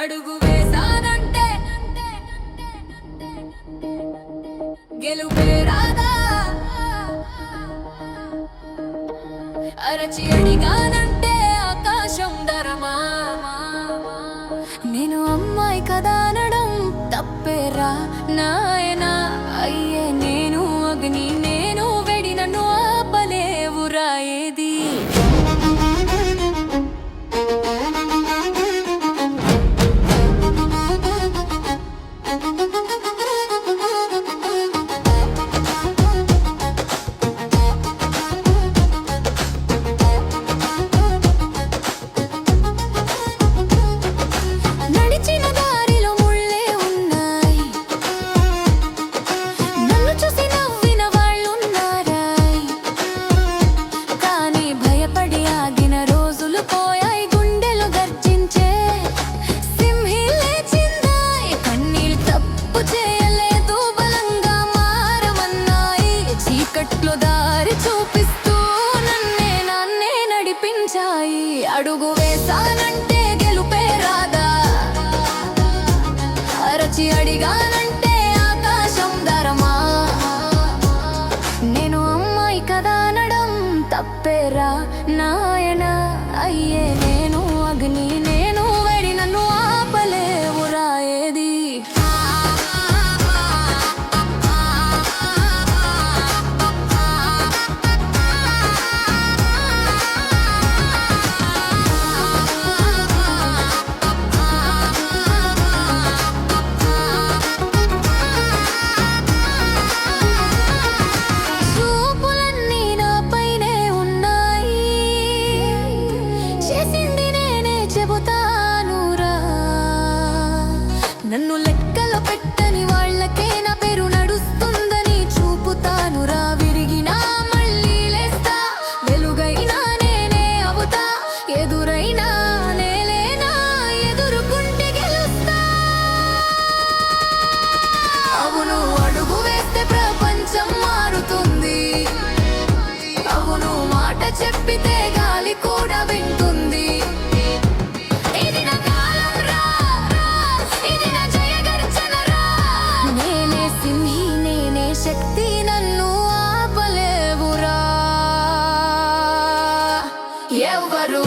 అడుగు వేసానంటే గెలుపే రాదా? అరచి అడిగానంటే ఆకాశం ధరమా? నేను అమ్మాయి కదా అనడం తప్పేరా? నాయనా అయ్యే నేను అగ్ని నన్ను లెక్కలో పెట్టని వాళ్ళకే నా పేరు నడుస్తుందని చూపుతానురా విరిగినా మళ్ళీ లేస్తా. వెలుగైనా నేనే అవుతా. ఎదురైనా నేలేనా ఎదురుకుంటే గెలుస్తా. అవును అడుగు వేస్తే ప్రపంచం మారుతుంది. అవును మాట చెప్పితే గాలి కూడా వెంట євару.